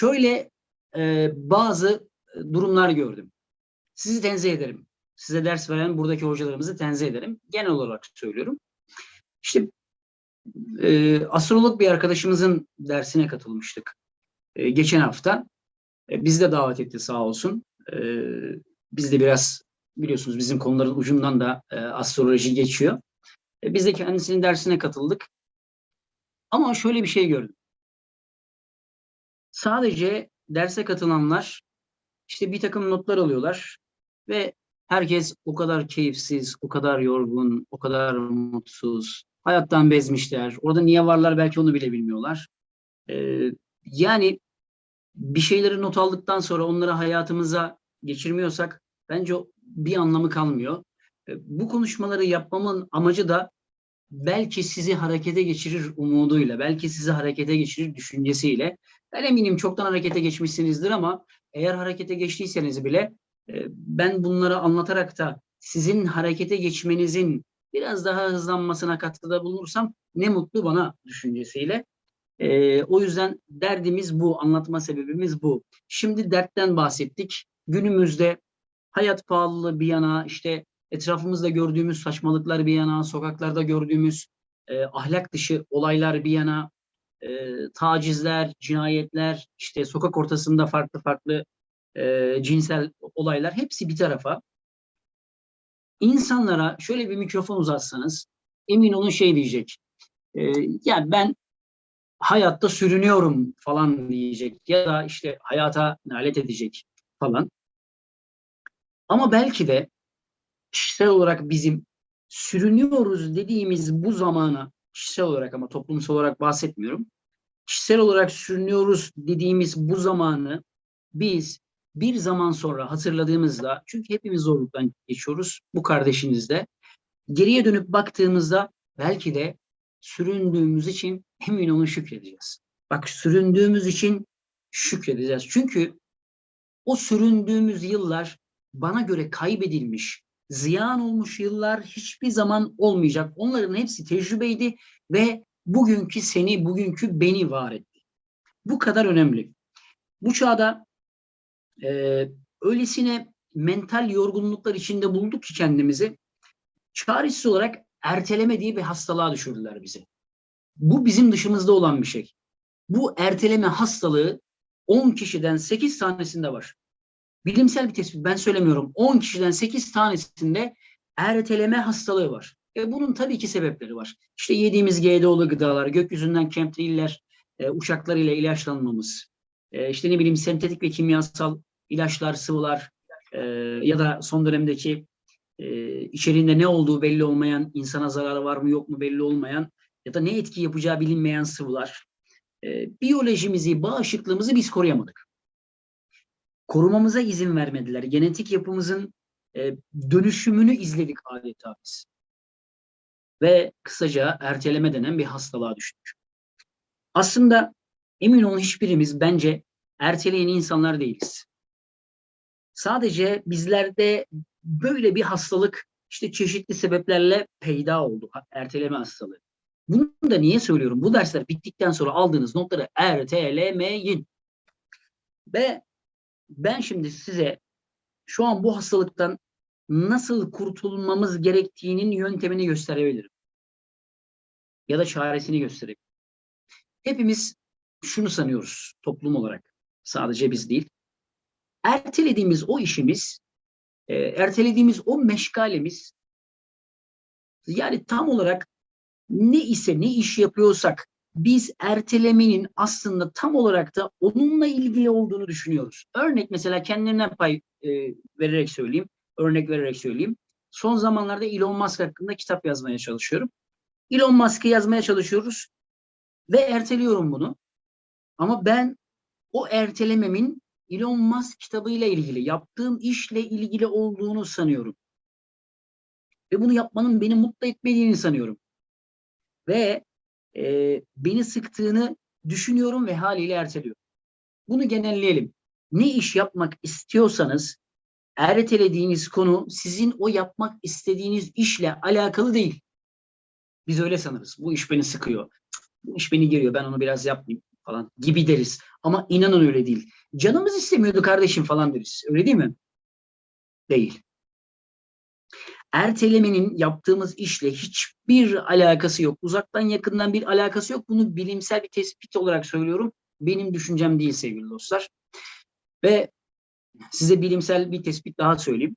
şöyle e, bazı durumlar gördüm. Sizi tenzih ederim. Size ders veren buradaki hocalarımızı tenzih ederim. Genel olarak söylüyorum. İşte e, astrolog bir arkadaşımızın dersine katılmıştık. E, geçen hafta. E, bizi de davet etti sağ olsun. E, biz de biraz biliyorsunuz bizim konuların ucundan da e, astroloji geçiyor. E, biz de kendisinin dersine katıldık. Ama şöyle bir şey gördüm. Sadece derse katılanlar işte bir takım notlar alıyorlar ve herkes o kadar keyifsiz, o kadar yorgun, o kadar mutsuz, hayattan bezmişler. Orada niye varlar belki onu bile bilmiyorlar. Ee, yani bir şeyleri not aldıktan sonra onları hayatımıza geçirmiyorsak bence bir anlamı kalmıyor. Ee, bu konuşmaları yapmamın amacı da belki sizi harekete geçirir umuduyla, belki sizi harekete geçirir düşüncesiyle. Ben eminim çoktan harekete geçmişsinizdir ama eğer harekete geçtiyseniz bile e, ben bunları anlatarak da sizin harekete geçmenizin biraz daha hızlanmasına katkıda bulunursam ne mutlu bana düşüncesiyle. E, o yüzden derdimiz bu, anlatma sebebimiz bu. Şimdi dertten bahsettik. Günümüzde hayat pahalılığı bir yana, işte etrafımızda gördüğümüz saçmalıklar bir yana, sokaklarda gördüğümüz e, ahlak dışı olaylar bir yana, e, tacizler, cinayetler, işte sokak ortasında farklı farklı e, cinsel olaylar hepsi bir tarafa. İnsanlara şöyle bir mikrofon uzatsanız emin olun şey diyecek. E, ya ben hayatta sürünüyorum falan diyecek ya da işte hayata nalet edecek falan. Ama belki de kişisel olarak bizim sürünüyoruz dediğimiz bu zamana kişisel olarak ama toplumsal olarak bahsetmiyorum. Kişisel olarak sürünüyoruz dediğimiz bu zamanı biz bir zaman sonra hatırladığımızda çünkü hepimiz zorluktan geçiyoruz bu kardeşinizde geriye dönüp baktığımızda belki de süründüğümüz için emin olun şükredeceğiz. Bak süründüğümüz için şükredeceğiz. Çünkü o süründüğümüz yıllar bana göre kaybedilmiş, ziyan olmuş yıllar hiçbir zaman olmayacak. Onların hepsi tecrübeydi ve bugünkü seni, bugünkü beni var etti. Bu kadar önemli. Bu çağda e, öylesine mental yorgunluklar içinde bulduk ki kendimizi çaresiz olarak erteleme diye bir hastalığa düşürdüler bizi. Bu bizim dışımızda olan bir şey. Bu erteleme hastalığı 10 kişiden 8 tanesinde var. Bilimsel bir tespit ben söylemiyorum. 10 kişiden 8 tanesinde erteleme hastalığı var. E bunun tabii ki sebepleri var. İşte yediğimiz GDO'lu gıdalar, gökyüzünden chemtrailler, e, uçaklar ile ilaçlanmamız, e, işte ne bileyim sentetik ve kimyasal ilaçlar, sıvılar e, ya da son dönemdeki e, içeriğinde ne olduğu belli olmayan, insana zararı var mı yok mu belli olmayan ya da ne etki yapacağı bilinmeyen sıvılar. E, biyolojimizi, bağışıklığımızı biz koruyamadık. Korumamıza izin vermediler. Genetik yapımızın e, dönüşümünü izledik adeta biz. Ve kısaca erteleme denen bir hastalığa düştük. Aslında emin olun hiçbirimiz bence erteleyen insanlar değiliz. Sadece bizlerde böyle bir hastalık işte çeşitli sebeplerle peyda oldu. Erteleme hastalığı. Bunu da niye söylüyorum? Bu dersler bittikten sonra aldığınız notları ertelemeyin. Ve ben şimdi size şu an bu hastalıktan nasıl kurtulmamız gerektiğinin yöntemini gösterebilirim. Ya da çaresini gösterebilirim. Hepimiz şunu sanıyoruz toplum olarak. Sadece biz değil. Ertelediğimiz o işimiz, e, ertelediğimiz o meşgalemiz yani tam olarak ne ise ne iş yapıyorsak biz ertelemenin aslında tam olarak da onunla ilgili olduğunu düşünüyoruz. Örnek mesela kendimden pay e, vererek söyleyeyim, örnek vererek söyleyeyim. Son zamanlarda Elon Musk hakkında kitap yazmaya çalışıyorum. Elon Musk'ı yazmaya çalışıyoruz ve erteliyorum bunu. Ama ben o ertelememin Elon Musk kitabıyla ilgili, yaptığım işle ilgili olduğunu sanıyorum. Ve bunu yapmanın beni mutlu etmediğini sanıyorum. Ve e, beni sıktığını düşünüyorum ve haliyle erteliyorum. Bunu genelleyelim. Ne iş yapmak istiyorsanız ertelediğiniz konu sizin o yapmak istediğiniz işle alakalı değil. Biz öyle sanırız. Bu iş beni sıkıyor. Bu iş beni geriyor. Ben onu biraz yapmayayım. falan gibi deriz. Ama inanın öyle değil. Canımız istemiyordu kardeşim falan deriz. Öyle değil mi? Değil. Ertelemenin yaptığımız işle hiçbir alakası yok. Uzaktan yakından bir alakası yok. Bunu bilimsel bir tespit olarak söylüyorum. Benim düşüncem değil sevgili dostlar. Ve size bilimsel bir tespit daha söyleyeyim.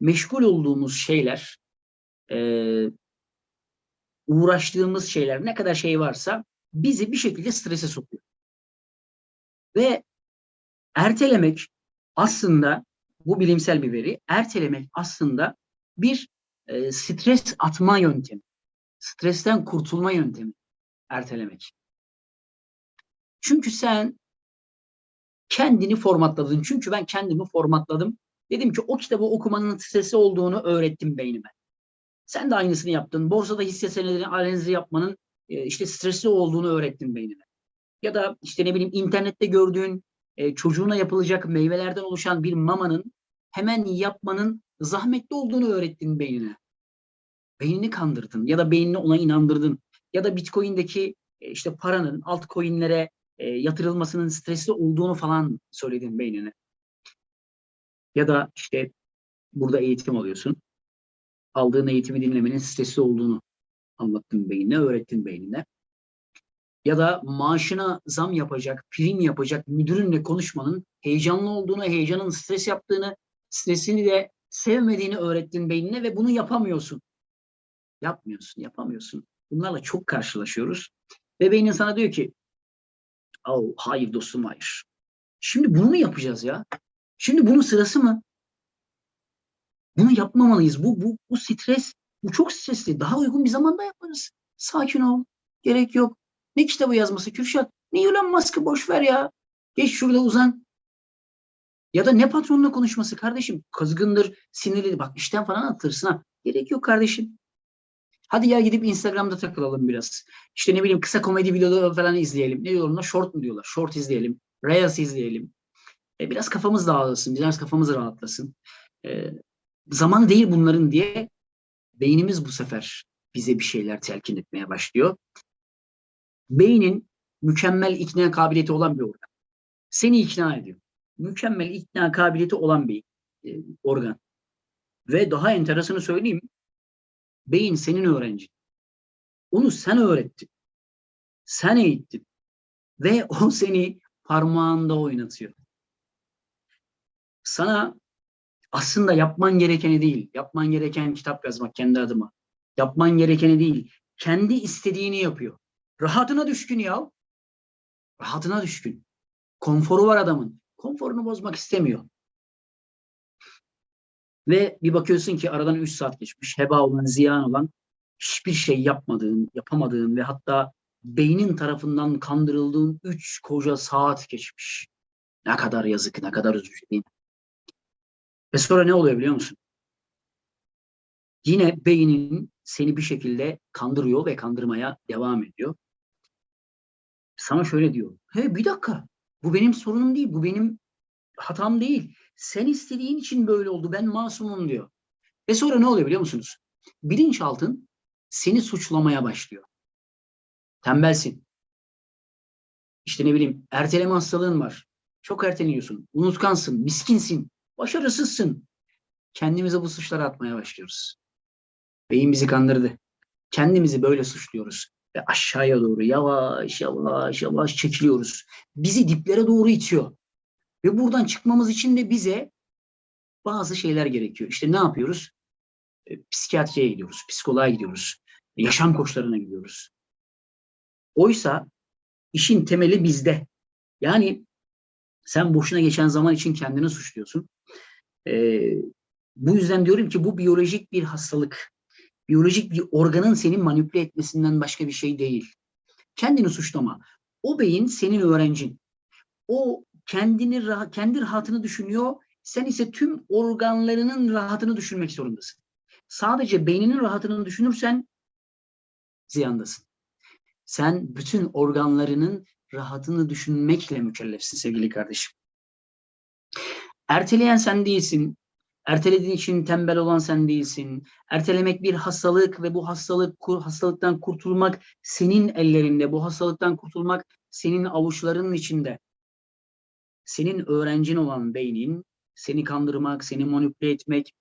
Meşgul olduğumuz şeyler, e, uğraştığımız şeyler, ne kadar şey varsa bizi bir şekilde strese sokuyor. Ve ertelemek aslında bu bilimsel bir veri. Ertelemek aslında bir e, stres atma yöntemi. Stresten kurtulma yöntemi ertelemek. Çünkü sen kendini formatladın. Çünkü ben kendimi formatladım. Dedim ki o kitabı okumanın stresi olduğunu öğrettim beynime. Sen de aynısını yaptın. Borsada hisse senedini analizi yapmanın e, işte stresli olduğunu öğrettin beynine. Ya da işte ne bileyim internette gördüğün e, çocuğuna yapılacak meyvelerden oluşan bir mamanın hemen yapmanın zahmetli olduğunu öğrettin beynine. Beynini kandırdın ya da beynini ona inandırdın. Ya da Bitcoin'deki e, işte paranın altcoin'lere e, yatırılmasının stresli olduğunu falan söyledin beynine. Ya da işte burada eğitim alıyorsun. Aldığın eğitimi dinlemenin stresli olduğunu anlattın beynine, öğrettin beynine. Ya da maaşına zam yapacak, prim yapacak müdürünle konuşmanın heyecanlı olduğunu, heyecanın stres yaptığını, stresini de sevmediğini öğrettin beynine ve bunu yapamıyorsun. Yapmıyorsun, yapamıyorsun. Bunlarla çok karşılaşıyoruz. Ve beynin sana diyor ki, oh, hayır dostum hayır. Şimdi bunu mu yapacağız ya? Şimdi bunun sırası mı? Bunu yapmamalıyız. Bu, bu, bu stres, bu çok stresli. Daha uygun bir zamanda yaparız. Sakin ol. Gerek yok. Ne kitabı yazması Kürşat? Ne Elon Musk'ı boş ver ya. Geç şurada uzan. Ya da ne patronla konuşması kardeşim? Kızgındır, sinirli. Bak işten falan atılırsın ha. Gerek yok kardeşim. Hadi ya gidip Instagram'da takılalım biraz. İşte ne bileyim kısa komedi videoları falan izleyelim. Ne diyorlar? Short mu diyorlar? Short izleyelim. Reels izleyelim. E, biraz kafamız dağılsın. Biraz kafamız rahatlasın. E, zamanı değil bunların diye beynimiz bu sefer bize bir şeyler telkin etmeye başlıyor. Beynin mükemmel ikna kabiliyeti olan bir organ. Seni ikna ediyor. Mükemmel ikna kabiliyeti olan bir e, organ. Ve daha enteresanı söyleyeyim. Beyin senin öğrencin. Onu sen öğrettin. Sen eğittin. Ve o seni parmağında oynatıyor. Sana aslında yapman gerekeni değil, yapman gereken kitap yazmak kendi adıma. Yapman gerekeni değil, kendi istediğini yapıyor. Rahatına düşkün ya. Rahatına düşkün. Konforu var adamın. Konforunu bozmak istemiyor. Ve bir bakıyorsun ki aradan 3 saat geçmiş. Heba olan, ziyan olan, hiçbir şey yapmadığın, yapamadığın ve hatta beynin tarafından kandırıldığın 3 koca saat geçmiş. Ne kadar yazık, ne kadar üzücü değil mi? Ve sonra ne oluyor biliyor musun? Yine beynin seni bir şekilde kandırıyor ve kandırmaya devam ediyor. Sana şöyle diyor. He bir dakika. Bu benim sorunum değil. Bu benim hatam değil. Sen istediğin için böyle oldu. Ben masumum diyor. Ve sonra ne oluyor biliyor musunuz? Bilinçaltın seni suçlamaya başlıyor. Tembelsin. İşte ne bileyim erteleme hastalığın var. Çok erteliyorsun. Unutkansın. Miskinsin. Başarısızsın. Kendimize bu suçları atmaya başlıyoruz. Beyin bizi kandırdı. Kendimizi böyle suçluyoruz. Ve aşağıya doğru yavaş yavaş yavaş çekiliyoruz. Bizi diplere doğru itiyor. Ve buradan çıkmamız için de bize bazı şeyler gerekiyor. İşte ne yapıyoruz? E, psikiyatriye gidiyoruz, psikoloğa gidiyoruz, yaşam koçlarına gidiyoruz. Oysa işin temeli bizde. Yani sen boşuna geçen zaman için kendini suçluyorsun. Ee, bu yüzden diyorum ki bu biyolojik bir hastalık. Biyolojik bir organın seni manipüle etmesinden başka bir şey değil. Kendini suçlama. O beyin senin öğrencin. O kendini kendi rahatını düşünüyor. Sen ise tüm organlarının rahatını düşünmek zorundasın. Sadece beyninin rahatını düşünürsen ziyandasın. Sen bütün organlarının rahatını düşünmekle mükellefsin sevgili kardeşim. Erteleyen sen değilsin. Ertelediğin için tembel olan sen değilsin. Ertelemek bir hastalık ve bu hastalık hastalıktan kurtulmak senin ellerinde. Bu hastalıktan kurtulmak senin avuçlarının içinde. Senin öğrencin olan beynin seni kandırmak, seni manipüle etmek,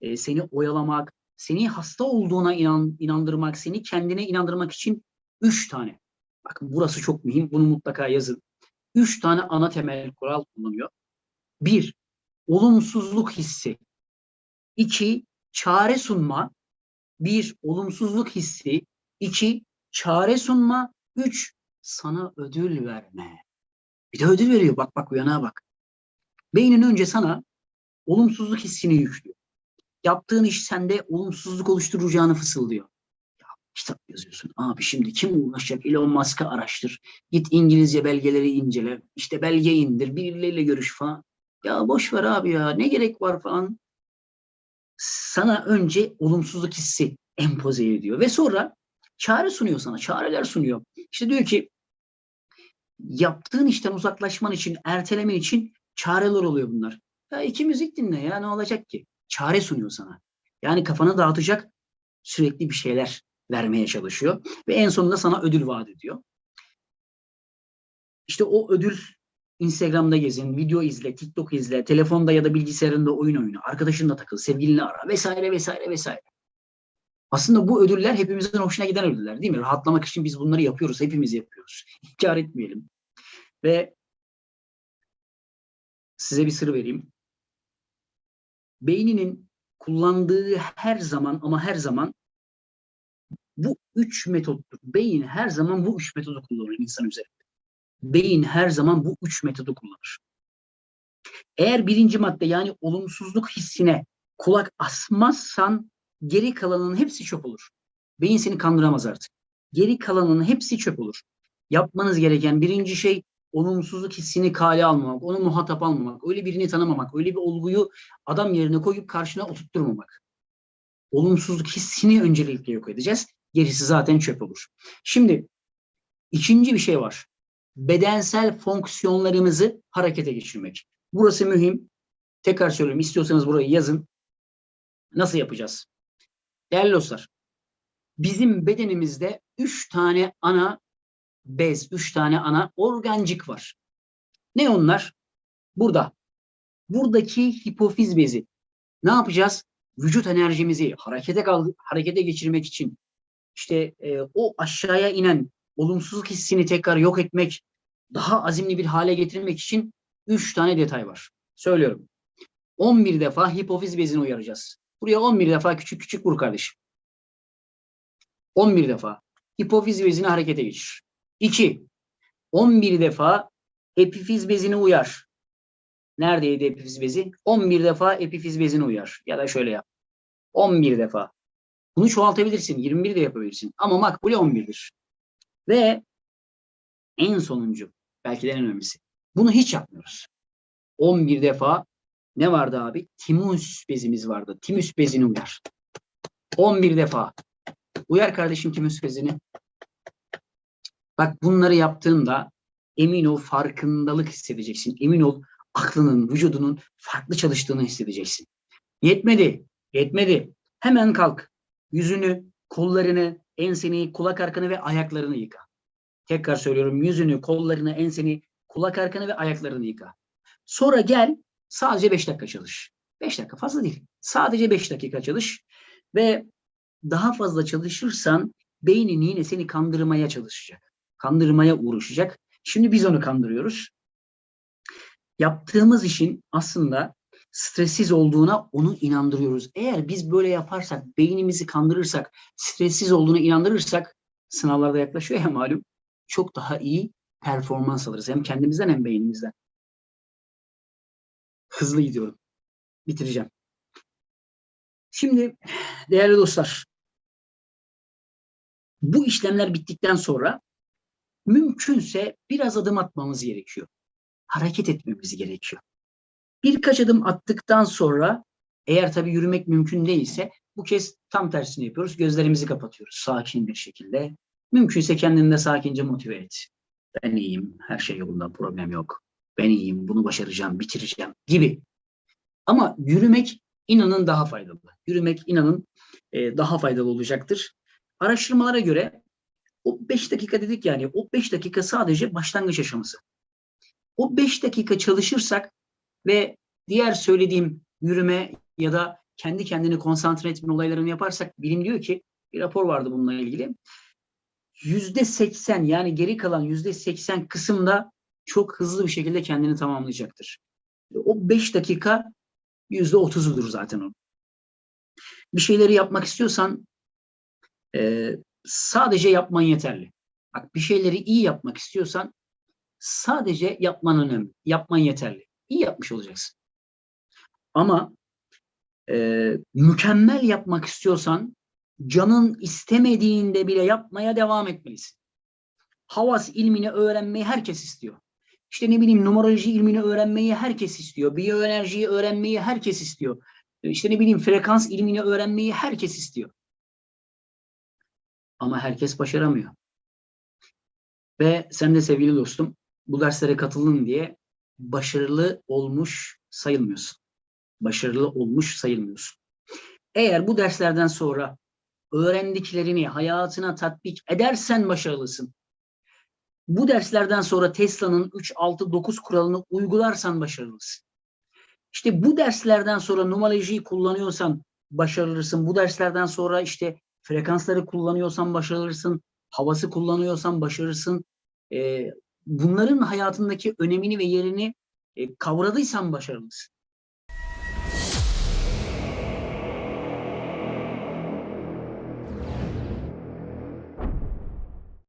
e, seni oyalamak, seni hasta olduğuna inan, inandırmak, seni kendine inandırmak için üç tane. Bakın burası çok mühim. Bunu mutlaka yazın. Üç tane ana temel kural kullanıyor. Bir, olumsuzluk hissi. İki, çare sunma. Bir, olumsuzluk hissi. İki, çare sunma. Üç, sana ödül verme. Bir de ödül veriyor. Bak bak uyanağa bak. Beynin önce sana olumsuzluk hissini yüklüyor. Yaptığın iş sende olumsuzluk oluşturacağını fısıldıyor. Ya, kitap yazıyorsun. Abi şimdi kim uğraşacak? Elon Musk'ı araştır. Git İngilizce belgeleri incele. İşte belge indir. Birileriyle görüş falan. Ya boş ver abi ya. Ne gerek var falan. Sana önce olumsuzluk hissi empoze ediyor. Ve sonra çare sunuyor sana. Çareler sunuyor. İşte diyor ki yaptığın işten uzaklaşman için, ertelemen için çareler oluyor bunlar. Ya iki müzik dinle ya ne olacak ki? Çare sunuyor sana. Yani kafanı dağıtacak sürekli bir şeyler vermeye çalışıyor. Ve en sonunda sana ödül vaat ediyor. İşte o ödül Instagram'da gezin, video izle, TikTok izle, telefonda ya da bilgisayarında oyun oyna, arkadaşınla takıl, sevgilinle ara vesaire vesaire vesaire. Aslında bu ödüller hepimizin hoşuna giden ödüller değil mi? Rahatlamak için biz bunları yapıyoruz, hepimiz yapıyoruz. İnkar etmeyelim. Ve size bir sır vereyim. Beyninin kullandığı her zaman ama her zaman bu üç metottur. Beyin her zaman bu üç metodu kullanır insan üzerinde. Beyin her zaman bu üç metodu kullanır. Eğer birinci madde yani olumsuzluk hissine kulak asmazsan geri kalanının hepsi çöp olur. Beyin seni kandıramaz artık. Geri kalanının hepsi çöp olur. Yapmanız gereken birinci şey olumsuzluk hissini kale almamak, onu muhatap almamak, öyle birini tanımamak, öyle bir olguyu adam yerine koyup karşına oturtturmamak. Olumsuzluk hissini öncelikle yok edeceğiz. Gerisi zaten çöp olur. Şimdi ikinci bir şey var. Bedensel fonksiyonlarımızı harekete geçirmek. Burası mühim. Tekrar söylüyorum. İstiyorsanız burayı yazın. Nasıl yapacağız? Değerli dostlar, bizim bedenimizde üç tane ana bez, üç tane ana organcık var. Ne onlar? Burada. Buradaki hipofiz bezi. Ne yapacağız? Vücut enerjimizi harekete harekete geçirmek için işte e, o aşağıya inen olumsuzluk hissini tekrar yok etmek, daha azimli bir hale getirmek için üç tane detay var. Söylüyorum. 11 defa hipofiz bezini uyaracağız. Buraya 11 defa küçük küçük vur kardeşim. 11 defa hipofiz bezini harekete geçir. 2. 11 defa epifiz bezini uyar. Neredeydi epifiz bezi? 11 defa epifiz bezini uyar. Ya da şöyle yap. 11 defa. Bunu çoğaltabilirsin. 21 de yapabilirsin. Ama makbule 11'dir. Ve en sonuncu, belki de en önemlisi. Bunu hiç yapmıyoruz. 11 defa ne vardı abi? Timus bezimiz vardı. Timus bezini uyar. 11 defa. Uyar kardeşim timus bezini. Bak bunları yaptığında emin ol farkındalık hissedeceksin. Emin ol aklının, vücudunun farklı çalıştığını hissedeceksin. Yetmedi, yetmedi. Hemen kalk. Yüzünü, kollarını, enseni, kulak arkanı ve ayaklarını yıka. Tekrar söylüyorum yüzünü, kollarını, enseni, kulak arkanı ve ayaklarını yıka. Sonra gel sadece 5 dakika çalış. 5 dakika fazla değil. Sadece 5 dakika çalış ve daha fazla çalışırsan beynin yine seni kandırmaya çalışacak. Kandırmaya uğraşacak. Şimdi biz onu kandırıyoruz. Yaptığımız işin aslında stressiz olduğuna onu inandırıyoruz. Eğer biz böyle yaparsak, beynimizi kandırırsak, stressiz olduğuna inandırırsak, sınavlarda yaklaşıyor ya malum, çok daha iyi performans alırız. Hem kendimizden hem beynimizden. Hızlı gidiyorum. Bitireceğim. Şimdi değerli dostlar, bu işlemler bittikten sonra mümkünse biraz adım atmamız gerekiyor. Hareket etmemiz gerekiyor. Birkaç adım attıktan sonra eğer tabii yürümek mümkün değilse bu kez tam tersini yapıyoruz. Gözlerimizi kapatıyoruz sakin bir şekilde. Mümkünse kendini de sakince motive et. Ben iyiyim, her şey yolunda, problem yok. Ben iyiyim, bunu başaracağım, bitireceğim gibi. Ama yürümek inanın daha faydalı. Yürümek inanın e, daha faydalı olacaktır. Araştırmalara göre O 5 dakika dedik yani o 5 dakika sadece başlangıç aşaması. O 5 dakika çalışırsak ve diğer söylediğim yürüme ya da kendi kendini konsantre etme olaylarını yaparsak bilim diyor ki bir rapor vardı bununla ilgili. Yüzde seksen yani geri kalan yüzde seksen kısımda çok hızlı bir şekilde kendini tamamlayacaktır. O beş dakika yüzde otuzudur zaten o. Bir şeyleri yapmak istiyorsan e, sadece yapman yeterli. Bak bir şeyleri iyi yapmak istiyorsan sadece yapman önemli. Yapman yeterli. İyi yapmış olacaksın. Ama e, mükemmel yapmak istiyorsan canın istemediğinde bile yapmaya devam etmelisin. Havas ilmini öğrenmeyi herkes istiyor. İşte ne bileyim numeroloji ilmini öğrenmeyi herkes istiyor. Biyoenerjiyi öğrenmeyi herkes istiyor. İşte ne bileyim frekans ilmini öğrenmeyi herkes istiyor. Ama herkes başaramıyor. Ve sen de sevgili dostum bu derslere katıldın diye başarılı olmuş sayılmıyorsun. Başarılı olmuş sayılmıyorsun. Eğer bu derslerden sonra öğrendiklerini hayatına tatbik edersen başarılısın. Bu derslerden sonra Tesla'nın 3-6-9 kuralını uygularsan başarılısın. İşte bu derslerden sonra numarolojiyi kullanıyorsan başarılısın. Bu derslerden sonra işte frekansları kullanıyorsan başarılısın. Havası kullanıyorsan başarılısın. Ee, bunların hayatındaki önemini ve yerini e, kavradıysan başarılısın.